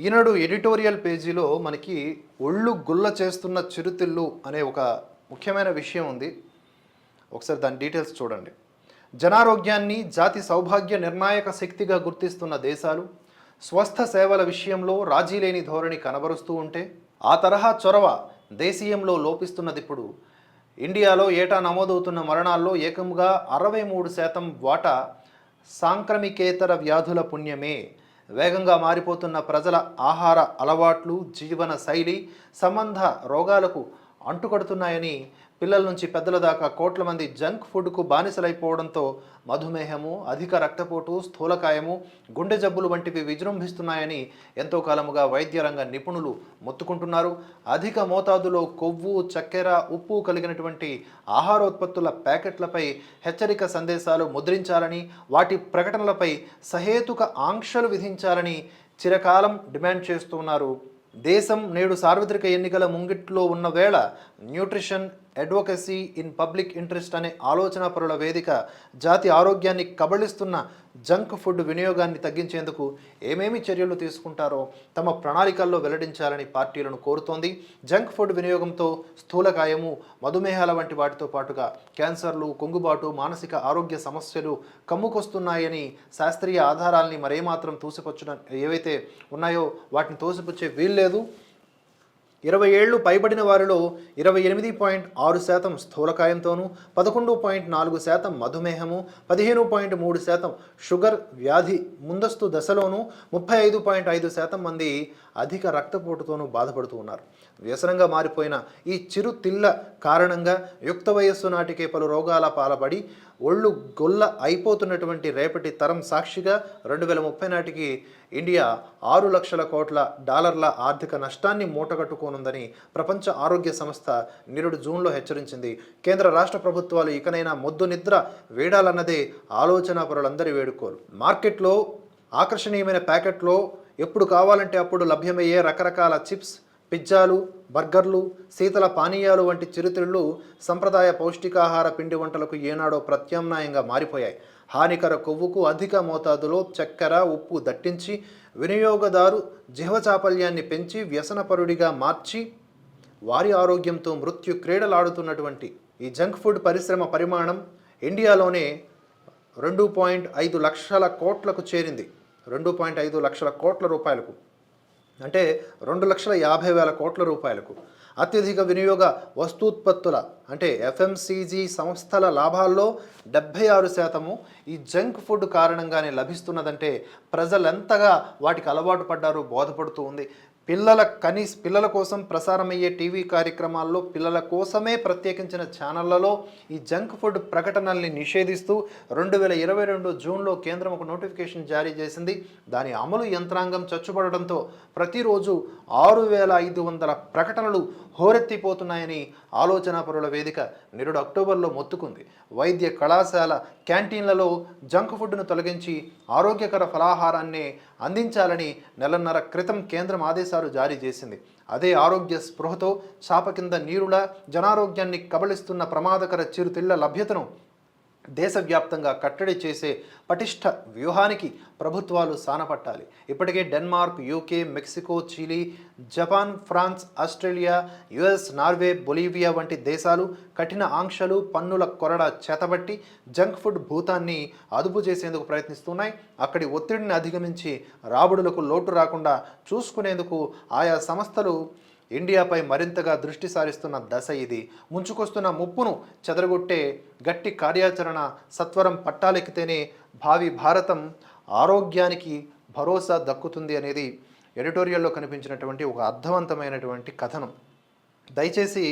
ఈనాడు editorial పేజీలో మనకి ఒళ్ళు గుల్ల చేస్తున్న చిరుతిళ్ళు అనే ఒక ముఖ్యమైన విషయం ఉంది. ఒకసారి దాని డీటెయిల్స్ చూడండి. జనారోగ్యాన్ని జాతి సౌభాగ్య నిర్ణాయక శక్తిగా గుర్తిస్తున్న దేశాలు స్వస్థ సేవల విషయంలో రాజీ లేని ధోరణి కనబరుస్తూ ఉంటే ఆ తరహా చొరవ దేశీయంలో లోపిస్తున్నది ఇప్పుడు. ఇండియాలో ఏటా నమోదవుతున్న మరణాల్లో ఏకంగా అరవై మూడు శాతం వాటా సాంక్రమికేతర వ్యాధుల పుణ్యమే. వేగంగా మారిపోతున్న ప్రజల ఆహార అలవాట్లు జీవన శైలి సంబంధ రోగాలకు అంటుకడుతున్నాయని పిల్లల నుంచి పెద్దల దాకా కోట్ల మంది జంక్ ఫుడ్కు బానిసలైపోవడంతో మధుమేహము అధిక రక్తపోటు స్థూలకాయము గుండె జబ్బులు వంటివి విజృంభిస్తున్నాయని ఎంతో కాలముగా వైద్య రంగ నిపుణులు మొత్తుకుంటున్నారు. అధిక మోతాదులో కొవ్వు చక్కెర ఉప్పు కలిగినటువంటి ఆహారోత్పత్తుల ప్యాకెట్లపై హెచ్చరిక సందేశాలు ముద్రించాలని వాటి ప్రకటనలపై సహేతుక ఆంక్షలు విధించాలని చిరకాలం డిమాండ్ చేస్తున్నారు. దేశం నేడు సార్వత్రిక ఎన్నికల ముంగిట్లో ఉన్న వేళ nutrition advocacy in public interest అనే ఆలోచన పరుల వేదిక జాతి ఆరోగ్యాన్ని కబళిస్తున్న జంక్ ఫుడ్ వినియోగాన్ని తగ్గించేందుకు ఏమేమి చర్యలు తీసుకుంటారో తమ ప్రణాళికల్లో వెల్లడించాలని పార్టీలను కోరుతోంది. జంక్ ఫుడ్ వినియోగంతో స్థూలకాయము మధుమేహాల వంటి వాటితో పాటుగా క్యాన్సర్లు కుంగుబాటు మానసిక ఆరోగ్య సమస్యలు కమ్ముకొస్తున్నాయని శాస్త్రీయ ఆధారాల్ని మరేమాత్రం తోసిపుచ్చడం ఏవైతే ఉన్నాయో వాటిని తోసిపుచ్చే వీల్లేదు. ఇరవై ఏళ్ళు పైబడిన వారిలో ఇరవై ఎనిమిది పాయింట్ ఆరు శాతం స్థూలకాయంతోనూ పదకొండు పాయింట్ నాలుగు శాతం మధుమేహము పదిహేను పాయింట్ మూడు శాతం షుగర్ వ్యాధి ముందస్తు దశలోనూ ముప్పై ఐదు పాయింట్ ఐదు శాతం మంది అధిక రక్తపోటుతోనూ బాధపడుతూ ఉన్నారు. వ్యసనంగా మారిపోయిన ఈ చిరు తిల్ల కారణంగా యుక్త వయస్సు నాటికే పలు రోగాల పాలబడి ఒళ్ళు గొల్ల అయిపోతున్నటువంటి రేపటి తరం సాక్షిగా రెండు వేల ముప్పై నాటికి ఇండియా ఆరు లక్షల కోట్ల డాలర్ల ఆర్థిక నష్టాన్ని మూటగట్టుకోనుందని ప్రపంచ ఆరోగ్య సంస్థ నిరుడు జూన్లో హెచ్చరించింది. కేంద్ర రాష్ట్ర ప్రభుత్వాలు ఇకనైనా మొద్దు నిద్ర వేడాలన్నదే ఆలోచన పరులందరి వేడుకోలు. మార్కెట్లో ఆకర్షణీయమైన ప్యాకెట్లో ఎప్పుడు కావాలంటే అప్పుడు లభ్యమయ్యే రకరకాల చిప్స్ పిజ్జాలు బర్గర్లు శీతల పానీయాలు వంటి చిరుతిళ్ళు సంప్రదాయ పౌష్టికాహార పిండి వంటలకు ఏనాడో ప్రత్యామ్నాయంగా మారిపోయాయి. హానికర కొవ్వుకు అధిక మోతాదులో చక్కెర ఉప్పు దట్టించి వినియోగదారు జిహ్వచాపల్యాన్ని పెంచి వ్యసనపరుడిగా మార్చి వారి ఆరోగ్యంతో మృత్యు క్రీడలాడుతున్నటువంటి ఈ జంక్ ఫుడ్ పరిశ్రమ పరిమాణం ఇండియాలోనే రెండు పాయింట్ ఐదు లక్షల కోట్లకు చేరింది. రెండు పాయింట్ ఐదు లక్షల కోట్ల రూపాయలకు అంటే రెండు లక్షల యాభై వేల కోట్ల రూపాయలకు అత్యధిక వినియోగ వస్తూత్పత్తుల అంటే ఎఫ్ఎంసీజీ సంస్థల లాభాల్లో డెబ్భై ఆరు శాతము ఈ జంక్ ఫుడ్ కారణంగానే లభిస్తున్నదంటే ప్రజలెంతగా వాటికి అలవాటు పడ్డారు బోధపడుతూ ఉంది. పిల్లల కనీస పిల్లల కోసం ప్రసారమయ్యే టీవీ కార్యక్రమాల్లో పిల్లల కోసమే ప్రత్యేకించిన ఛానళ్ళలో ఈ జంక్ ఫుడ్ ప్రకటనల్ని నిషేధిస్తూ రెండు వేల ఇరవై రెండు జూన్లో కేంద్రం ఒక నోటిఫికేషన్ జారీ చేసింది. దాని అమలు యంత్రాంగం చచ్చుబడడంతో ప్రతిరోజు ఆరు వేల ఐదు వందల ప్రకటనలు హోరెత్తిపోతున్నాయని ఆలోచనాపరుల వేదిక నిరుడు అక్టోబర్లో మొత్తుకుంది. వైద్య కళాశాల క్యాంటీన్లలో జంక్ ఫుడ్ను తొలగించి ఆరోగ్యకర ఫలాహారాన్ని అందించాలని నెలన్నర క్రితం కేంద్రం ఆదేశాలు జారీ చేసింది. అదే ఆరోగ్య స్పృహతో చాప కింద నీరులా జనారోగ్యాన్ని కబళిస్తున్న ప్రమాదకర చిరుతిళ్ళ లభ్యతను దేశవ్యాప్తంగా కట్టడి చేసే పటిష్ట వ్యూహానికి ప్రభుత్వాలు సానపట్టాలి. ఇప్పటికే Denmark UK Mexico Chile Japan France Australia US Norway Bolivia వంటి దేశాలు కఠిన ఆంక్షలు పన్నుల కొరడ చేతబట్టి జంక్ ఫుడ్ భూతాన్ని అదుపు చేసేందుకు ప్రయత్నిస్తున్నాయి. అక్కడి ఒత్తిడిని అధిగమించి రాబడులకు లోటు రాకుండా చూసుకునేందుకు ఆయా సంస్థలు ఇండియాపై మరింతగా దృష్టి సారిస్తున్న దశ ఇది. ముంచుకొస్తున్న ముప్పును చెదరగొట్టే గట్టి కార్యాచరణ సత్వరం పట్టాలెక్కితేనే భావి భారతం ఆరోగ్యానికి భరోసా దక్కుతుంది అనేది ఎడిటోరియల్లో కనిపించినటువంటి ఒక అర్థవంతమైనటువంటి కథనం. దయచేసి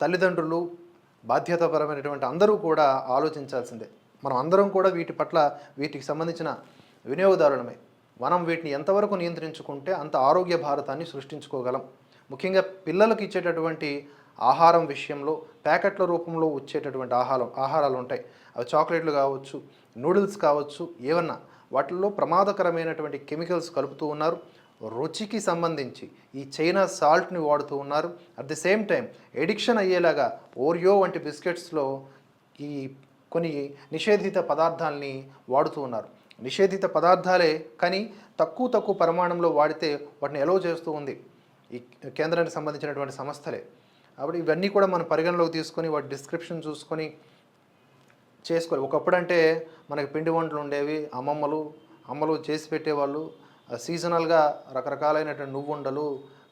తల్లిదండ్రులు బాధ్యతాపరమైనటువంటి అందరూ కూడా ఆలోచించాల్సిందే. మనం అందరం కూడా వీటి పట్ల వీటికి సంబంధించిన వినియోగదారులమే. మనం వీటిని ఎంతవరకు నియంత్రించుకుంటే అంత ఆరోగ్య భారతాన్ని సృష్టించుకోగలం. ముఖ్యంగా పిల్లలకు ఇచ్చేటటువంటి ఆహారం విషయంలో ప్యాకెట్ల రూపంలో వచ్చేటటువంటి ఆహారం ఆహారాలు ఉంటాయి. అవి చాక్లెట్లు కావచ్చు నూడిల్స్ కావచ్చు ఏమన్నా వాటిల్లో ప్రమాదకరమైనటువంటి కెమికల్స్ కలుపుతూ ఉన్నారు. రుచికి సంబంధించి ఈ చైనా సాల్ట్ని వాడుతూ ఉన్నారు. At the same time addiction అయ్యేలాగా ఓరియో వంటి బిస్కెట్స్లో ఈ కొన్ని నిషేధిత పదార్థాలని వాడుతూ ఉన్నారు. నిషేధిత పదార్థాలే కానీ తక్కువ తక్కువ పరిమాణంలో వాడితే వాటిని ఎలో చేస్తూ ఉంది. ఈ కేంద్రానికి సంబంధించినటువంటి సంస్థలే. కాబట్టి ఇవన్నీ కూడా మనం పరిగణలోకి తీసుకొని వాటి డిస్క్రిప్షన్ చూసుకొని చేసుకోవాలి. ఒకప్పుడు అంటే మనకి పిండి వంటలు ఉండేవి అమ్మమ్మలు అమ్మలు చేసి పెట్టేవాళ్ళు. సీజనల్గా రకరకాలైనటువంటి నువ్వుండలు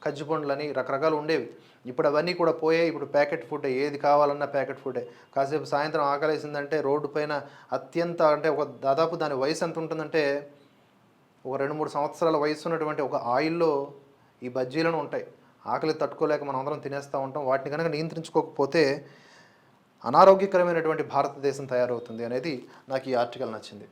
కజ్జిపండ్లని రకరకాలు ఉండేవి. ఇప్పుడు అవన్నీ కూడా పోయాయి ఇప్పుడు ప్యాకెట్ ఫుడ్ ఏది కావాలన్నా ప్యాకెట్ ఫుడే కాసేపు సాయంత్రం ఆకలేసిందంటే రోడ్డు పైన అత్యంత అంటే ఒక దాదాపు దాని వయసు ఎంత ఉంటుందంటే ఒక రెండు మూడు సంవత్సరాల వయసు ఉన్నటువంటి ఒక ఆయిల్లో ఈ బజ్జీలను ఉంటాయి. ఆకలి తట్టుకోలేక మనం అందరం తినేస్తూ ఉంటాం. వాటిని కనుక నియంత్రించుకోకపోతే అనారోగ్యకరమైనటువంటి భారతదేశం తయారవుతుంది అనేది నాకు ఈ ఆర్టికల్ నచ్చింది.